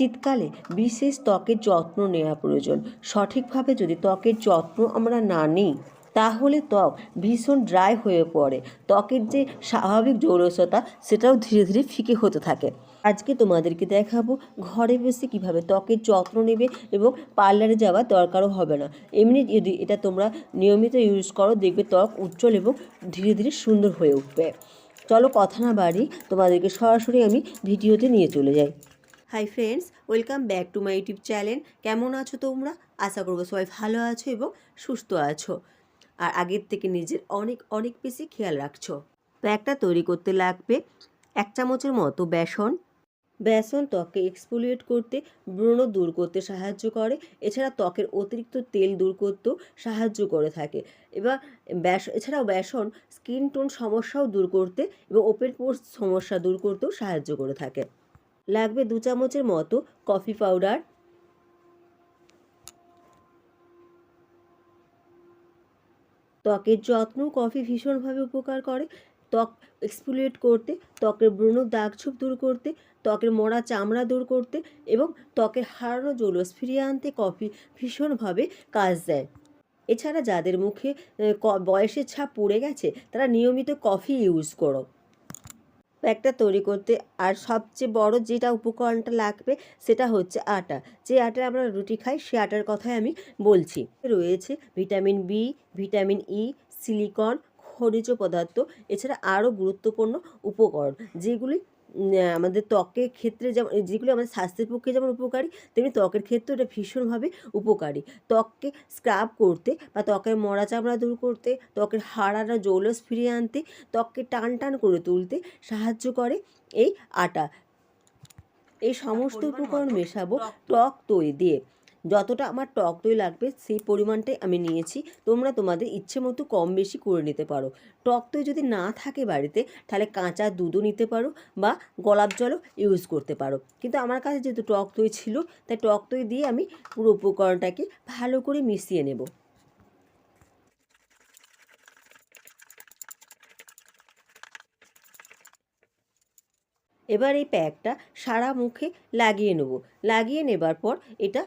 শীতকালে বিশেষ ত্বকের যত্ন নেওয়া প্রয়োজন। সঠিকভাবে যদি ত্বকের যত্ন আমরা না নিই, তাহলে ত্বক ভীষণ ড্রাই হয়ে পড়ে। ত্বকের যে স্বাভাবিক জৌলসতা সেটাও ধীরে ধীরে ফিকে হতে থাকে। আজকে তোমাদেরকে দেখাবো ঘরে বসে কীভাবে ত্বকের যত্ন নেবে এবং পার্লারে যাওয়ার দরকারও হবে না। এমনি যদি এটা তোমরা নিয়মিত ইউজ করো, দেখবে ত্বক উজ্জ্বল এবং ধীরে ধীরে সুন্দর হয়ে উঠবে। চলো কথা না বাড়ি তোমাদেরকে সরাসরি আমি ভিডিওতে নিয়ে চলে যাই। Hi friends, welcome back to my YouTube channel. কেমন আছো তোমরা? আশা করব সবাই ভালো আছো এবং সুস্থ আছো। আর আগের থেকে নিজের অনেক অনেক বেশি খেয়াল রাখছো। প্যাকটা তৈরি করতে লাগবে এক চামচের মতো বেসন। বেসন ত্বকে এক্সফোলিয়েট করতে ব্রণ দূর করতে সাহায্য করে। এছাড়া ত্বকের অতিরিক্ত তেল দূর করতেও সাহায্য করে থাকে। এবার ব্যাস, এছাড়াও বেসন স্কিন টোন সমস্যাও দূর করতে এবং ওপেন পোর্স সমস্যা দূর করতেও সাহায্য করে থাকে। লাগবে দু চামচের মতো কফি পাউডার ত্বকের যত্ন কফি ভীষণভাবে উপকার করে। ত্বক এক্সফোলিয়েট করতে, ত্বকের ব্রণ দাগছোপ দূর করতে, ত্বকের মরা চামড়া দূর করতে এবং ত্বকের হারানো জৌলস ফিরিয়ে আনতে কফি ভীষণভাবে কাজ দেয়। এছাড়া যাদের মুখে বয়সের ছাপ পড়ে গেছে, তারা নিয়মিত কফি ইউজ করো। প্যাকটা তৈরি করতে। আর সবচেয়ে বড় যেটা উপকরণটা লাগবে সেটা হচ্ছে আটা। যে আটা আমরা রুটি খাই সে আটার কথাই আমি বলছি। রয়েছে vitamin B, vitamin E, silicon, খনিজ পদার্থ, এছাড়া আরও গুরুত্বপূর্ণ উপকরণ, যেগুলি আমাদের ত্বকের ক্ষেত্রে যেমন যেগুলো আমাদের স্বাস্থ্যের পক্ষে যেমন উপকারী তেমনি ত্বকের ক্ষেত্রেও এটা ভীষণভাবে উপকারী। ত্বককে স্ক্রাব করতে বা ত্বকের মরা চামড়া দূর করতে ত্বকের হাড়ারা জৌলস ফিরিয়ে আনতে ত্বককে টান টান করে তুলতে সাহায্য করে এই আটা। এই সমস্ত উপকরণ মেশাবো টক তৈরি দিয়ে যতটা আমার টক দই লাগবে, সেই পরিমাণটাই আমি নিয়েছি। তোমরা তোমাদের ইচ্ছে মতো কম বেশি করে নিতে পারো। টক দই যদি না থাকে বাড়িতে, তাহলে কাঁচা দুধও নিতে পারো বা গোলাপ জলও ইউজ করতে পারো। কিন্তু আমার কাছে যেহেতু টক দই ছিল, তাই টক দই দিয়ে আমি পুরো উপকরণটাকে ভালো করে মিশিয়ে নেব। এবার এই প্যাকটা সারা মুখে লাগিয়ে নেব। লাগিয়ে নেবার পর এটা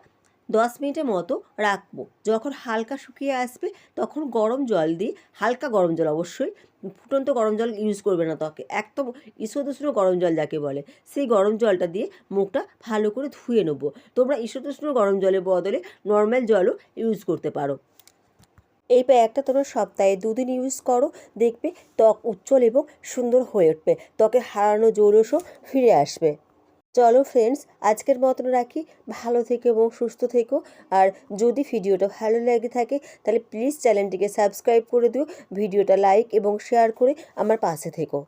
দশ মিনিটের মতো রাখব। যখন হালকা শুকিয়ে আসবে, তখন গরম জল দিয়ে, হালকা গরম জল অবশ্যই, ফুটন্ত গরম জল ইউজ করবে না ত্বকে। একদম ঈষদুষ্ণ গরম জল যাকে বলে, সেই গরম জলটা দিয়ে মুখটা ভালো করে ধুয়ে নেব। তোমরা ঈষদুষ্ণ গরম জলের বদলে নর্মাল জলও ইউজ করতে পারো। এই প্যাকটা তোমরা সপ্তাহে দুদিন ইউজ করো, দেখবে ত্বক উজ্জ্বল এবং সুন্দর হয়ে উঠবে। ত্বকের হারানো জৌলসও ফিরে আসবে। চলো ফ্রেন্ডস আজকের মতন রাখি। ভালো থেকো এবং সুস্থ থেকো। আর যদি ভিডিওটা ভালো লেগে থাকে, তাহলে প্লিজ চ্যানেলটিকে সাবস্ক্রাইব করে দিও। ভিডিওটা লাইক এবং শেয়ার করে আমার পাশে থেকো।